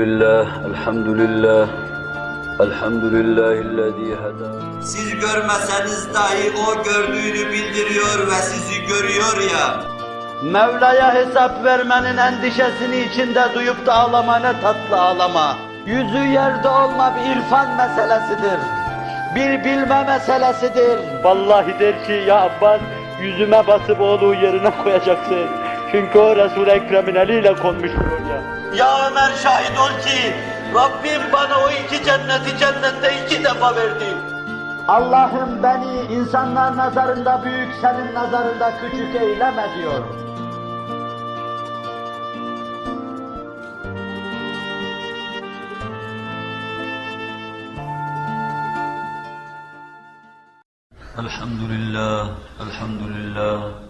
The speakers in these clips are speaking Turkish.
lillah, elhamdülillah, elhamdülillahillezî hedâ. Siz görmeseniz dahi o gördüğünü bildiriyor ve sizi görüyor ya. Mevla'ya hesap vermenin endişesini içinde duyup da ağlama ne tatlı ağlama. Yüzü yerde olma bir irfan meselesidir. Bir bilme meselesidir. Vallahi der ki ya Abbas yüzüme basıp oğlu yerine koyacaksın. Çünkü o Resul-i Ekrem'in eliyle konmuştur oraya. Ya Ömer şahit ol ki Rabbim bana o iki cenneti cennette iki defa verdi. Allah'ım beni insanlar nazarında büyük, senin nazarında küçük eyleme diyor. Elhamdülillah, elhamdülillah.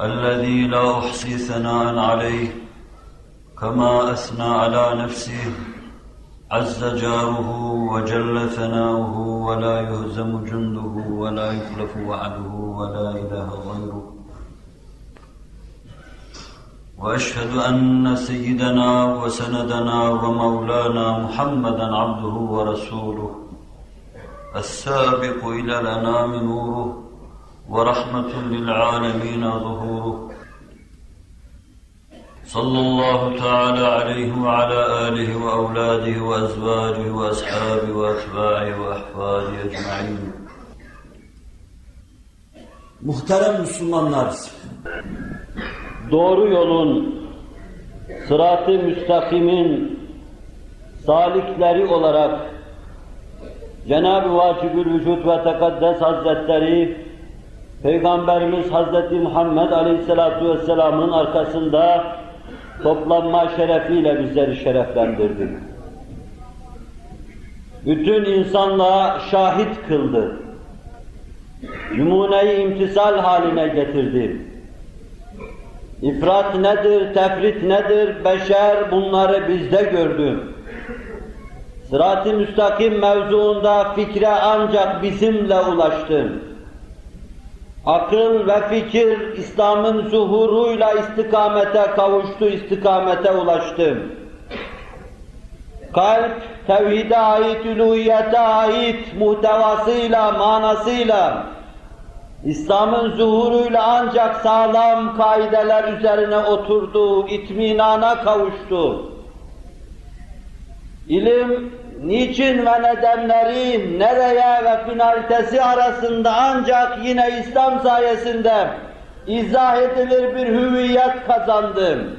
الذي لا أحصي ثناء عليه كما أثنى على نفسه. عز جاره وجل ثناؤه ولا يهزم جنده ولا يخلف وعده ولا إله غيره. وأشهد أن سيدنا وسندنا ومولانا محمدا عبده ورسوله. السابق إلى الأنام نوره. ورحمه للعالمين ظهوره صلى الله تعالى عليه وعلى اله واولاده وازواجه واصحابه واتباعه واحفاده اجمعين Muhterem Müslümanlar, doğru yolun, sırat-ı müstakimin salikleri olarak Cenab-ı Vacibül Vücud ve Tekaddes Hazretleri Peygamberimiz Hazreti Muhammed Aleyhisselatü Vesselam'ın arkasında toplanma şerefiyle bizleri şereflendirdi. Bütün insanlığa şahit kıldı. Numuneyi imtisal haline getirdi. İfrat nedir, tefrit nedir, beşer bunları bizde gördü. Sırat-ı müstakim mevzuunda fikre ancak bizimle ulaştı. Akıl ve fikir İslam'ın zuhuruyla istikamete kavuştu, istikamete ulaştı. Kalp, tevhide ait, uluhiyete ait muhtevasıyla, manasıyla, İslam'ın zuhuruyla ancak sağlam kaideler üzerine oturdu, itminana kavuştu. İlim, niçin ve nedenleri, nereye ve finalitesi arasında ancak yine İslam sayesinde izah edilir bir hüviyet kazandı.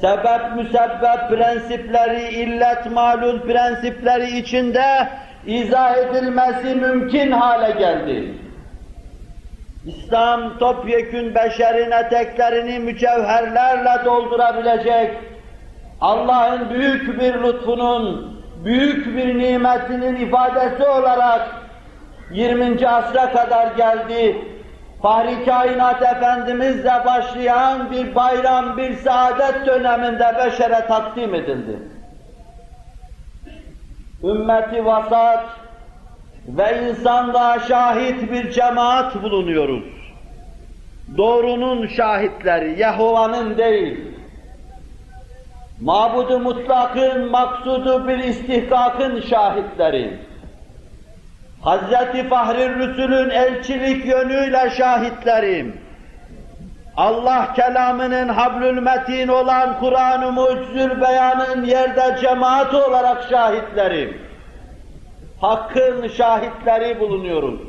Sebep, müsebbep prensipleri, illet, malul prensipleri içinde izah edilmesi mümkün hale geldi. İslam topyekün beşerin eteklerini mücevherlerle doldurabilecek, Allah'ın büyük bir lütfunun, büyük bir nimetinin ifadesi olarak 20. asra kadar geldi. Fahri Kainat Efendimizle başlayan bir bayram, bir saadet döneminde beşere takdim edildi. Ümmeti vasat, ve insanlığa şahit bir cemaat bulunuyoruz. Doğrunun şahitleri, Yehova'nın değil. Mabudu mutlakın, maksudu bir istihkakın şahitleri. Hazreti Fahri Rüsül'ün elçilik yönüyle şahitlerim. Allah kelamının hablül metin olan Kur'an-ı Mucizül Beyan'ın yerde cemaati olarak şahitlerim hakkın şahitleri bulunuyoruz.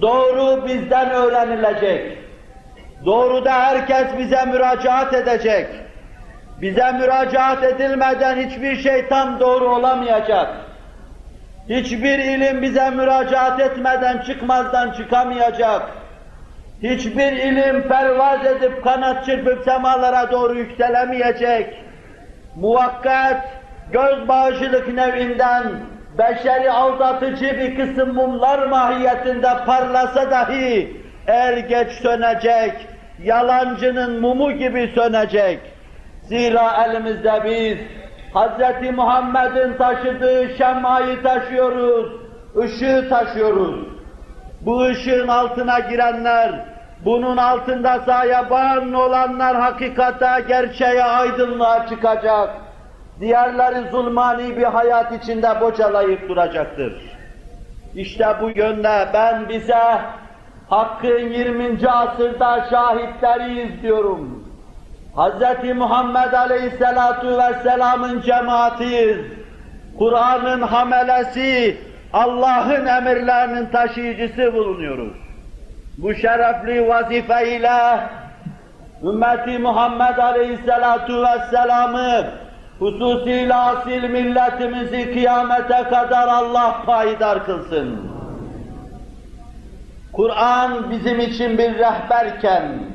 Doğru bizden öğrenilecek. Doğruda herkes bize müracaat edecek. Bize müracaat edilmeden hiçbir şey tam doğru olamayacak. Hiçbir ilim bize müracaat etmeden çıkmazdan çıkamayacak. Hiçbir ilim pervaz edip kanat çırpıp semalara doğru yükselemeyecek. muvakkat, göz bağışılık nevinden beşeri aldatıcı bir kısım mumlar mahiyetinde parlasa dahi er geç sönecek, yalancının mumu gibi sönecek. Zira elimizde biz Hz. Muhammed'in taşıdığı şemmayı taşıyoruz, ışığı taşıyoruz. Bu ışığın altına girenler, bunun altında sayaban olanlar hakikata, gerçeğe, aydınlığa çıkacak. Diğerleri zulmani bir hayat içinde bocalayıp duracaktır. İşte bu yönde ben bize Hakk'ın 20. asırda şahitleriyiz diyorum. Hz. Muhammed Aleyhisselatu Vesselam'ın cemaatiyiz. Kur'an'ın hamelesi, Allah'ın emirlerinin taşıyıcısı bulunuyoruz. Bu şerefli vazife ile ümmeti Muhammed Aleyhisselatu Vesselam'ı hususiyle asil milletimizi kıyamete kadar Allah payidar kılsın. Kur'an bizim için bir rehberken,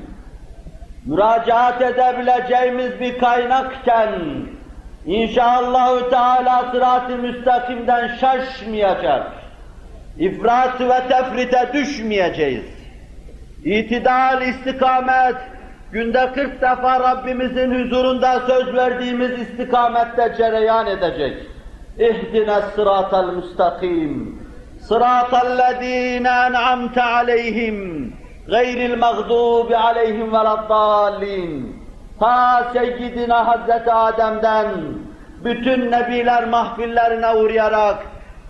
müracaat edebileceğimiz bir kaynakken, inşallahü teala sırat-ı müstakimden şaşmayacak, ifrat ve tefrite düşmeyeceğiz. İtidal, istikamet, günde 40 defa Rabbimizin huzurunda söz verdiğimiz istikamette cereyan edecek. İhdina sıratal müstakim. Sıratallezîne en'amte aleyhim. Gayril mağdubi aleyhim veleddallin. Ta Seyyidina Hazreti Adem'den bütün nebiler mahfillerine uğrayarak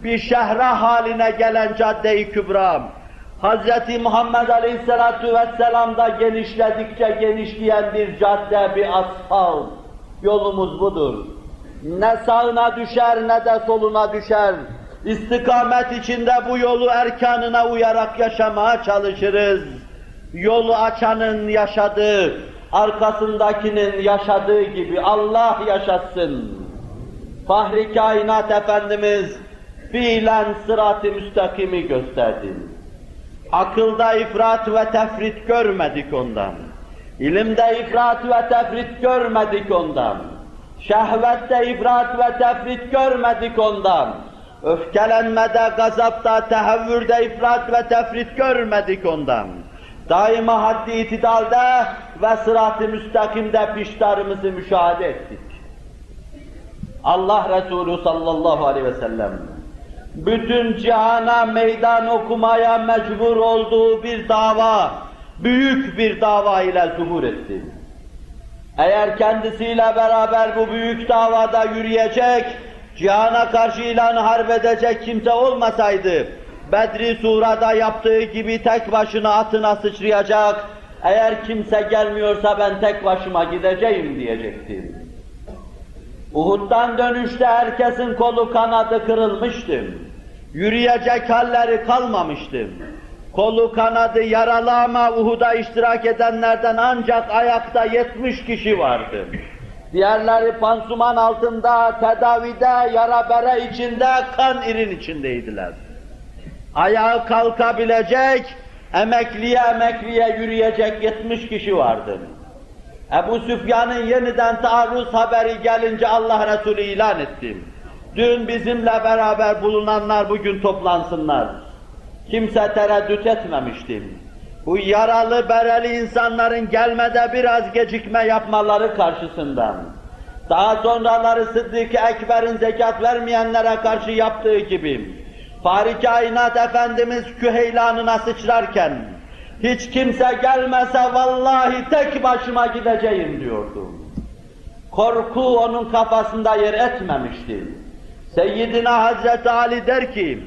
bir şehre haline gelen cadde-i kübra, Hz. Muhammed Aleyhisselatu Vesselam'da genişledikçe genişleyen bir cadde, bir asfalt. Yolumuz budur. Ne sağına düşer ne de soluna düşer. İstikamet içinde bu yolu erkanına uyarak yaşamaya çalışırız. Yolu açanın yaşadığı, arkasındakinin yaşadığı gibi Allah yaşasın. Fahri Kainat Efendimiz fiilen sırat-ı müstakimi gösterdi. Akılda ifrat ve tefrit görmedik ondan. İlimde ifrat ve tefrit görmedik ondan. Şehvette ifrat ve tefrit görmedik ondan. Öfkelenmede, gazapta, tehevvürde ifrat ve tefrit görmedik ondan. Daima haddi itidalde ve sırat-ı müstakimde piştarımızı müşahede ettik. Allah Resulü sallallahu aleyhi ve sellem bütün cihana meydan okumaya mecbur olduğu bir dava, büyük bir dava ile zuhur etti. Eğer kendisiyle beraber bu büyük davada yürüyecek, cihana karşı ilan harp edecek kimse olmasaydı, Bedri Sura'da yaptığı gibi tek başına atına sıçrayacak, eğer kimse gelmiyorsa ben tek başıma gideceğim diyecekti. Uhud'dan dönüşte herkesin kolu kanadı kırılmıştı. Yürüyecek halleri kalmamıştı. Kolu kanadı yaralı ama Uhud'a iştirak edenlerden ancak ayakta 70 kişi vardı. Diğerleri pansuman altında, tedavide, yara bere içinde, kan irin içindeydiler. Ayağı kalkabilecek, emekliye emekliye yürüyecek 70 kişi vardı. Ebu Süfyan'ın yeniden taarruz haberi gelince Allah Resulü ilan etti. Dün bizimle beraber bulunanlar bugün toplansınlar. Kimse tereddüt etmemişti. Bu yaralı bereli insanların gelmede biraz gecikme yapmaları karşısında, daha sonraları Sıddık-ı Ekber'in zekat vermeyenlere karşı yaptığı gibi, Fahri Kainat Efendimiz Küheylan'ına sıçrarken, hiç kimse gelmese vallahi tek başıma gideceğim diyordu. Korku onun kafasında yer etmemişti. Seyyidina Hazreti Ali der ki,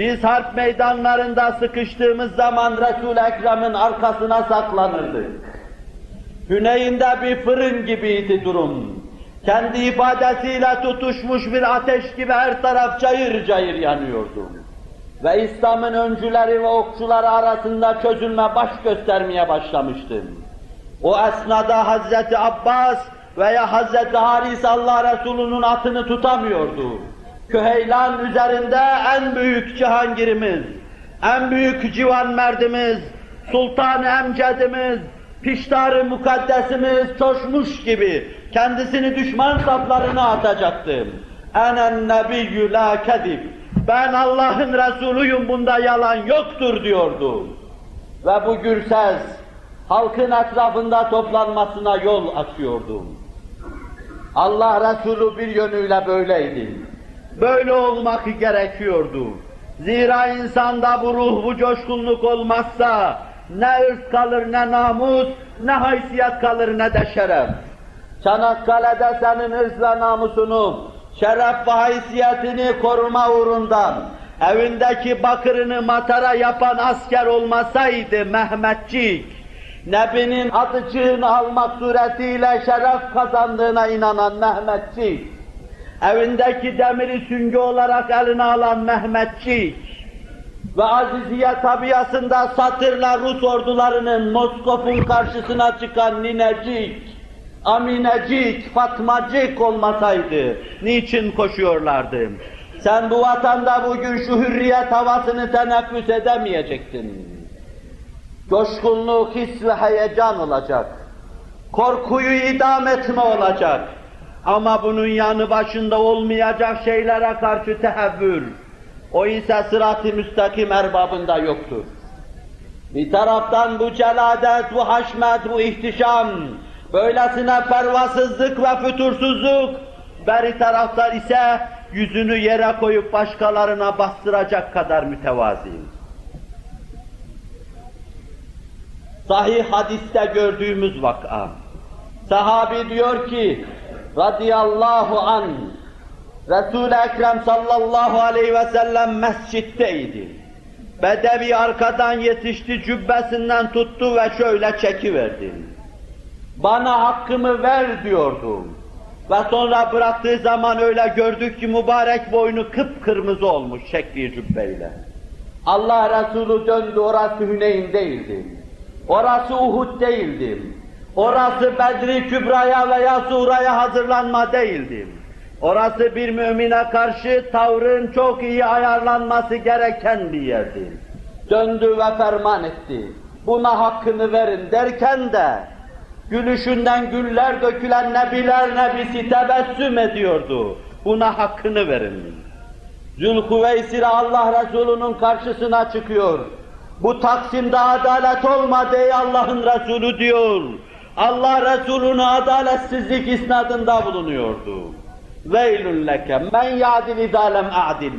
biz harp meydanlarında sıkıştığımız zaman Resul-i Ekrem'in arkasına saklanırdık. Hüneyn'de bir fırın gibiydi durum. Kendi ifadesiyle tutuşmuş bir ateş gibi her taraf cayır cayır yanıyordu. Ve İslam'ın öncüleri ve okçuları arasında çözülme baş göstermeye başlamıştı. O esnada Hazreti Abbas veya Hazreti Haris Allah Resulü'nün atını tutamıyordu. Küheylan üzerinde en büyük cihangirimiz, en büyük civan merdimiz, Sultan Emcedimiz, piştarı mukaddesimiz coşmuş gibi kendisini düşman saflarına atacaktı. Enen nebiyyü la kedib. Ben Allah'ın Resulüyüm bunda yalan yoktur diyordu. Ve bu gür ses halkın etrafında toplanmasına yol açıyordu. Allah Resulü bir yönüyle böyleydi. Böyle olmak gerekiyordu. Zira insanda bu ruh, bu coşkunluk olmazsa ne ırz kalır, ne namus, ne haysiyet kalır, ne de şeref. Çanakkale'de senin ve namusunu, şeref ve haysiyetini koruma uğrundan evindeki bakırını matara yapan asker olmasaydı Mehmetçik, Nebi'nin adıcığını almak suretiyle şeref kazandığına inanan Mehmetçik, evindeki demiri süngü olarak eline alan Mehmetçik ve aziziye tabiasında satırla Rus ordularının Moskov'un karşısına çıkan Ninecik, Aminecik, Fatmacık olmasaydı niçin koşuyorlardı? Sen bu vatanda bugün şu hürriyet havasını teneffüs edemeyecektin. Coşkunluk, his ve heyecan olacak. Korkuyu idam etme olacak. Ama bunun yanı başında olmayacak şeylere karşı tehevvür. O ise sırat-ı müstakim erbabında yoktur. Bir taraftan bu celadet, bu haşmet, bu ihtişam, böylesine pervasızlık ve fütursuzluk, beri taraftan ise yüzünü yere koyup başkalarına bastıracak kadar mütevazi. Sahih hadiste gördüğümüz vaka. Sahabi diyor ki, radıyallahu an, Resul-i Ekrem sallallahu aleyhi ve sellem mescitteydi. Bedevi arkadan yetişti, cübbesinden tuttu ve şöyle çekiverdi. Bana hakkımı ver diyordu. Ve sonra bıraktığı zaman öyle gördük ki mübarek boynu kıpkırmızı olmuş şekli cübbeyle. Allah Resulü döndü, orası Hüneyn değildi. Orası Uhud değildi. Orası Bedri Kübra'ya veya Sura'ya hazırlanma değildi. Orası bir mümine karşı tavrın çok iyi ayarlanması gereken bir yerdi. Döndü ve ferman etti. Buna hakkını verin derken de gülüşünden güller dökülen nebiler nebisi tebessüm ediyordu. Buna hakkını verin. Zülhüveysir Allah Resulü'nün karşısına çıkıyor. Bu Taksim'de adalet olmadı ey Allah'ın Resulü diyor. Allah Resulü'nü adaletsizlik isnadında bulunuyordu. Veylün leke men yadil idalem adil.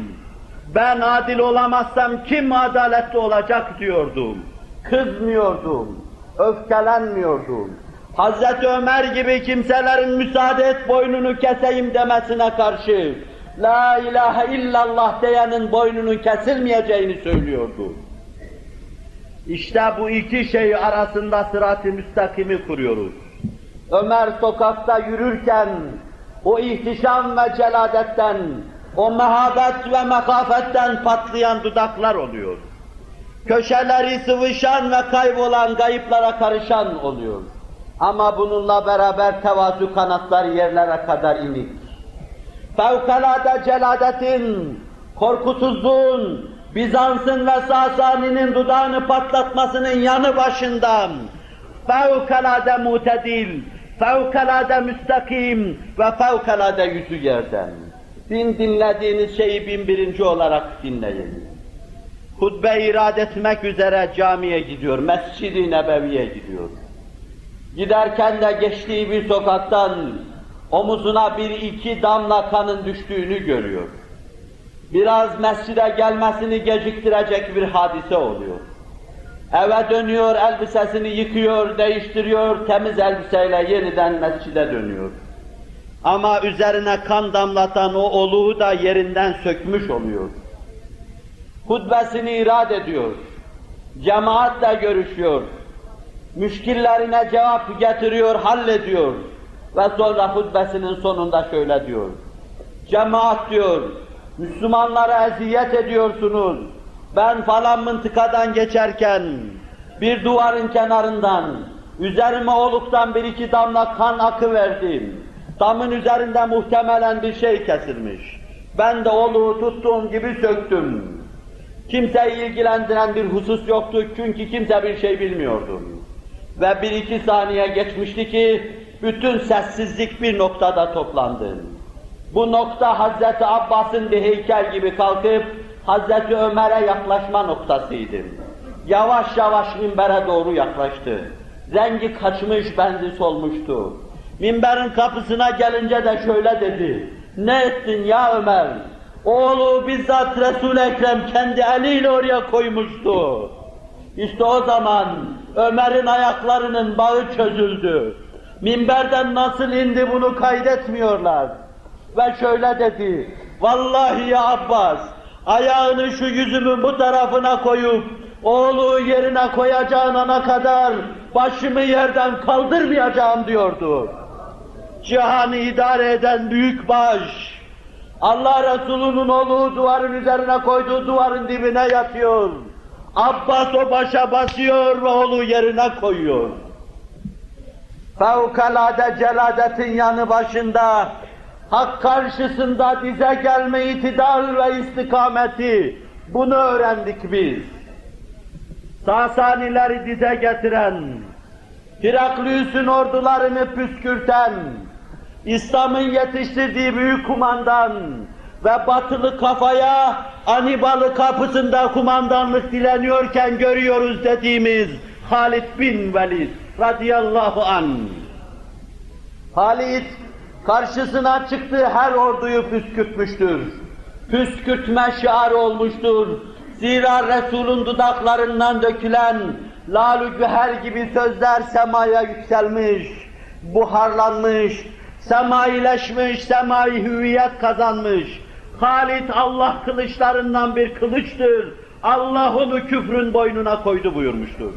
Ben adil olamazsam kim adaletli olacak diyordum. Kızmıyordum, öfkelenmiyordum. Hazreti Ömer gibi kimselerin müsaade et boynunu keseyim demesine karşı La ilahe illallah diyenin boynunun kesilmeyeceğini söylüyordu. İşte bu iki şey arasında sırat-ı müstakimi kuruyoruz. Ömer sokakta yürürken o ihtişam ve celadetten, o mehabet ve mekafetten patlayan dudaklar oluyor. Köşeleri sıvışan ve kaybolan gayıplara karışan oluyor. Ama bununla beraber tevazu kanatlar yerlere kadar inik. Fevkalade celadetin, korkusuzluğun, Bizans'ın ve Sasani'nin dudağını patlatmasının yanı başından fevkalade mutedil, fevkalade müstakim ve fevkalade yüzü yerden. Din dinlediğiniz şeyi bin birinci olarak dinleyin. Hutbe irad etmek üzere camiye gidiyor, Mescid-i Nebevi'ye gidiyor. Giderken de geçtiği bir sokaktan omuzuna bir iki damla kanın düştüğünü görüyor. Biraz mescide gelmesini geciktirecek bir hadise oluyor. Eve dönüyor, elbisesini yıkıyor, değiştiriyor, temiz elbiseyle yeniden mescide dönüyor. Ama üzerine kan damlatan o oluğu da yerinden sökmüş oluyor. Hutbesini irad ediyor. Cemaatle görüşüyor. Müşkillerine cevap getiriyor, hallediyor. Ve sonra hutbesinin sonunda şöyle diyor. Cemaat diyor, Müslümanlara eziyet ediyorsunuz. Ben falan mıntıkadan geçerken bir duvarın kenarından üzerime oluktan bir iki damla kan akı verdim. Damın üzerinde muhtemelen bir şey kesilmiş. Ben de oluğu tuttuğum gibi söktüm. Kimseyi ilgilendiren bir husus yoktu çünkü kimse bir şey bilmiyordu. Ve bir iki saniye geçmişti ki bütün sessizlik bir noktada toplandı. Bu nokta Hazreti Abbas'ın bir heykel gibi kalkıp Hazreti Ömer'e yaklaşma noktasıydı. Yavaş yavaş minbere doğru yaklaştı. Rengi kaçmış, benzi solmuştu. Minberin kapısına gelince de şöyle dedi. Ne ettin ya Ömer? Oğlu bizzat Resul-i Ekrem kendi eliyle oraya koymuştu. İşte o zaman Ömer'in ayaklarının bağı çözüldü. Minberden nasıl indi bunu kaydetmiyorlar. Ve şöyle dedi, vallahi ya Abbas, ayağını şu yüzümün bu tarafına koyup, oğlu yerine koyacağın ana kadar başımı yerden kaldırmayacağım diyordu. Cihanı idare eden büyük baş, Allah Resulü'nün oğlu duvarın üzerine koyduğu duvarın dibine yatıyor. Abbas o başa basıyor ve oğlu yerine koyuyor. Fevkalade celadetin yanı başında, hak karşısında dize gelme itidal ve istikameti, bunu öğrendik biz. Sasanileri dize getiren, Heraklius'un ordularını püskürten, İslam'ın yetiştirdiği büyük kumandan ve batılı kafaya Anibalı kapısında kumandanlık dileniyorken görüyoruz dediğimiz Halid bin Velid radıyallahu an. Halid karşısına çıktığı her orduyu püskürtmüştür. Püskürtme şiarı olmuştur. Zira Resul'ün dudaklarından dökülen lalü güher gibi sözler semaya yükselmiş, buharlanmış, semaileşmiş, semai hüviyet kazanmış. Halit Allah kılıçlarından bir kılıçtır. Allah onu küfrün boynuna koydu buyurmuştur.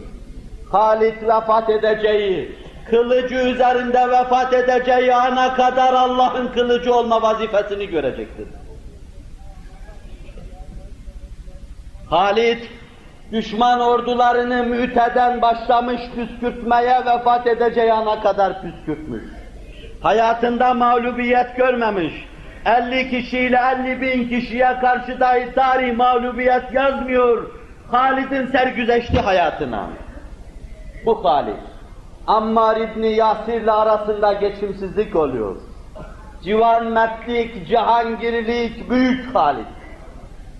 Halit vefat edeceği, kılıcı üzerinde vefat edeceği ana kadar Allah'ın kılıcı olma vazifesini görecektir. Halit, düşman ordularını müteden başlamış püskürtmeye vefat edeceği ana kadar püskürtmüş. Hayatında mağlubiyet görmemiş. 50 kişiyle 50 bin kişiye karşı dahi tarih mağlubiyet yazmıyor. Halid'in sergüzeşti hayatına. Bu Halid. Ammar İbni Yasir'le arasında geçimsizlik oluyor. Civan mertlik, cihangirlik, büyük Halid.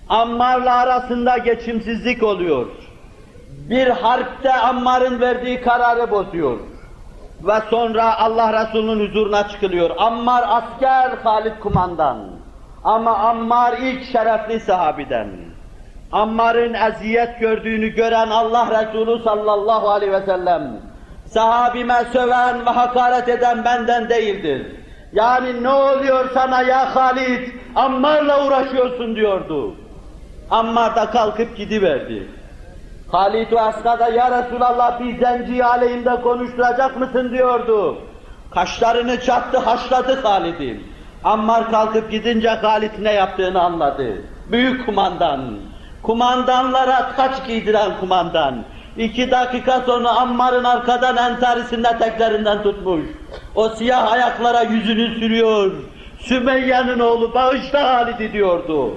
Ammar'la arasında geçimsizlik oluyor. Bir harpte Ammar'ın verdiği kararı bozuyor. Ve sonra Allah Resulü'nün huzuruna çıkılıyor. Ammar asker, Halid kumandan. Ama Ammar ilk şerefli sahabiden. Ammar'ın eziyet gördüğünü gören Allah Resulü sallallahu aleyhi ve sellem, sahabime söven ve hakaret eden benden değildir. Yani ne oluyor sana ya Halid, Ammar'la uğraşıyorsun diyordu. Ammar da kalkıp gidiverdi. Halid ve Aska'da ya Resulallah bir zenci aleyhinde konuşturacak mısın diyordu. Kaşlarını çattı, haşladı Halid'i. Ammar kalkıp gidince Halid ne yaptığını anladı. Büyük kumandan, kumandanlara taç giydiren kumandan. İki dakika sonra Ammar'ın arkadan entarisinde teklerinden tutmuş. O siyah ayaklara yüzünü sürüyor. Sümeyye'nin oğlu bağışla Halid'i diyordu.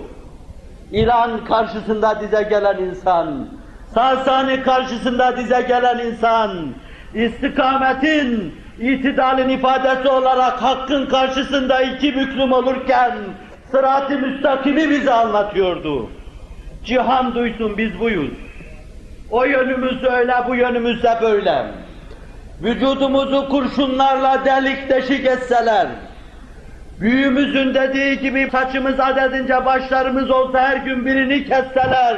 İran karşısında dize gelen insan, Sasani karşısında dize gelen insan, istikametin, itidalin ifadesi olarak hakkın karşısında iki büklüm olurken, sırat-ı müstakimi bize anlatıyordu. Cihan duysun biz buyuz. O yönümüz öyle, bu yönümüz de böyle. Vücudumuzu kurşunlarla delik deşik etseler, büyüğümüzün dediği gibi saçımız adedince başlarımız olsa her gün birini kesseler,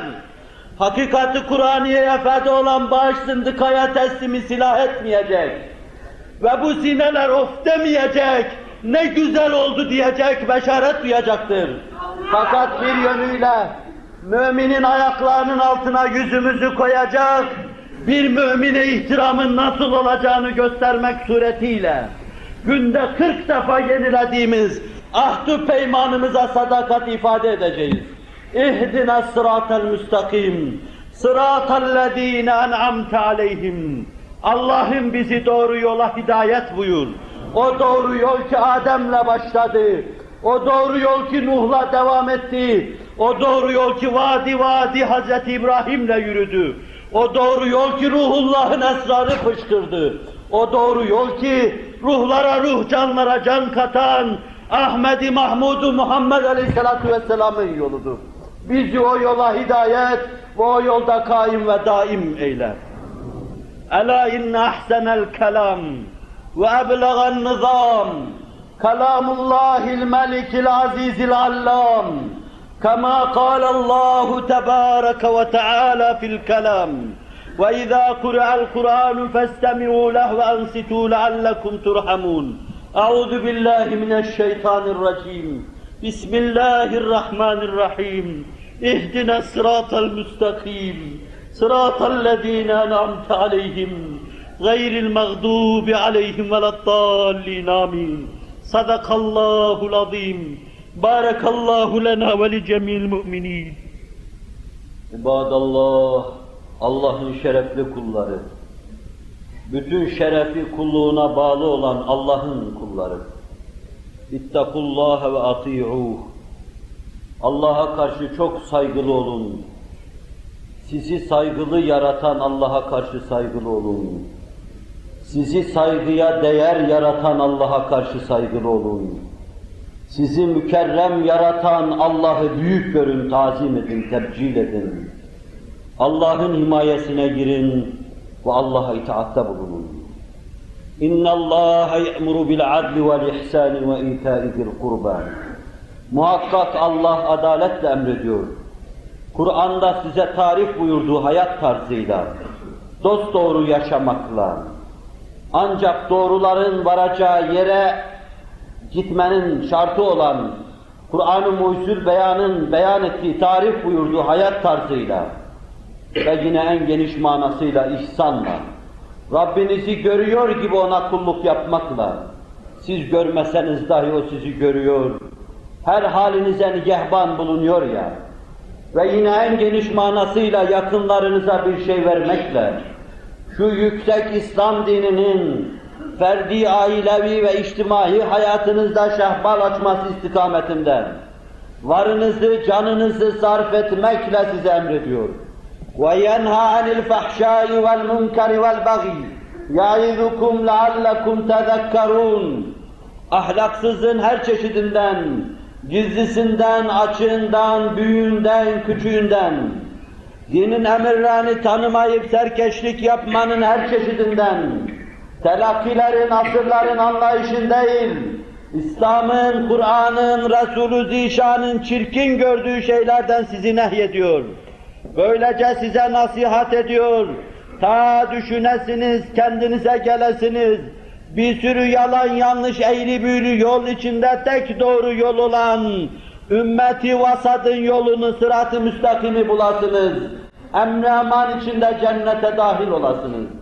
hakikati Kur'aniye'ye feda olan bağış zındıkaya teslimi silah etmeyecek. Ve bu sineler of demeyecek, ne güzel oldu diyecek, beşaret duyacaktır. Fakat bir yönüyle müminin ayaklarının altına yüzümüzü koyacak, bir mümine ihtiramın nasıl olacağını göstermek suretiyle, günde 40 defa yenilediğimiz ahdu peymanımıza sadakat ifade edeceğiz. İhdina sıratel müstakim, sıratellezine en'amte aleyhim. Allah'ım bizi doğru yola hidayet buyur. O doğru yol ki Adem'le başladı. O doğru yol ki Nuh'la devam etti. O doğru yol ki vadi vadi Hazreti İbrahim'le yürüdü. O doğru yol ki ruhullahın esrarı fışkırdı. O doğru yol ki ruhlara ruh, canlara can katan Ahmedi Mahmudu Muhammed Aleyhisselatü Vesselam'ın yoludur. Bizi o yola hidayet ve o yolda kaim ve daim eyle. Ela inne ahsenel kelam ve eblegan nizam kelamullahil melikil azizil allam كما قال الله تبارك وتعالى في الكلام وإذا قرأ القرآن فاستمعوا له وأنصتوا لعلكم ترحمون. أعوذ بالله من الشيطان الرجيم. بسم الله الرحمن الرحيم. اهدنا الصراط المستقيم. صراط الذين أنعمت عليهم غير المغضوب عليهم ولا الضالين. آمين. صدق الله العظيم. Barakallahu lena ve li cemil mu'minin. İbadallah, Allah'ın şerefli kulları, bütün şerefi kulluğuna bağlı olan Allah'ın kulları. İttakullaha ve ati'uh. Allah'a karşı çok saygılı olun. Sizi saygılı yaratan Allah'a karşı saygılı olun. Sizi saygıya değer yaratan Allah'a karşı saygılı olun. Sizi mükerrem yaratan Allah'ı büyük görün, tazim edin, tebcil edin. Allah'ın himayesine girin ve Allah'a itaatte bulunun. Bil adli vel ihsani ve ita'i zil kurba. Muhakkak Allah adaletle emrediyor. Kur'an'da size tarif buyurduğu hayat tarzıyla, dost doğru yaşamakla, ancak doğruların varacağı yere gitmenin şartı olan Kur'an-ı Mucizül Beyan'ın beyan ettiği, tarif buyurduğu hayat tarzıyla ve yine en geniş manasıyla ihsanla, Rabbinizi görüyor gibi ona kulluk yapmakla, siz görmeseniz dahi o sizi görüyor, her halinize nigehban bulunuyor ya, ve yine en geniş manasıyla yakınlarınıza bir şey vermekle, şu yüksek İslam dininin ferdi, ailevi ve içtimai hayatınızda şehbal açması istikametinde varınızı, canınızı sarf etmekle size emrediyor. وَيَنْهَا عَنِ الْفَحْشَاءِ وَالْمُنْكَرِ وَالْبَغِيِ يَعِذُكُمْ لَعَلَّكُمْ تَذَكَّرُونَ Ahlaksızın her çeşidinden, gizlisinden, açığından, büyüğünden, küçüğünden, dinin emirlerini tanımayıp serkeşlik yapmanın her çeşidinden, telakkilerin, asırların anlayışın değil, İslam'ın, Kur'an'ın, Resulü Zişan'ın çirkin gördüğü şeylerden sizi nehyediyor. Böylece size nasihat ediyor. Ta düşünesiniz, kendinize gelesiniz. Bir sürü yalan yanlış eğri büğrü yol içinde tek doğru yol olan ümmeti vasadın yolunu sırat-ı müstakimi bulasınız. Emre aman içinde cennete dahil olasınız.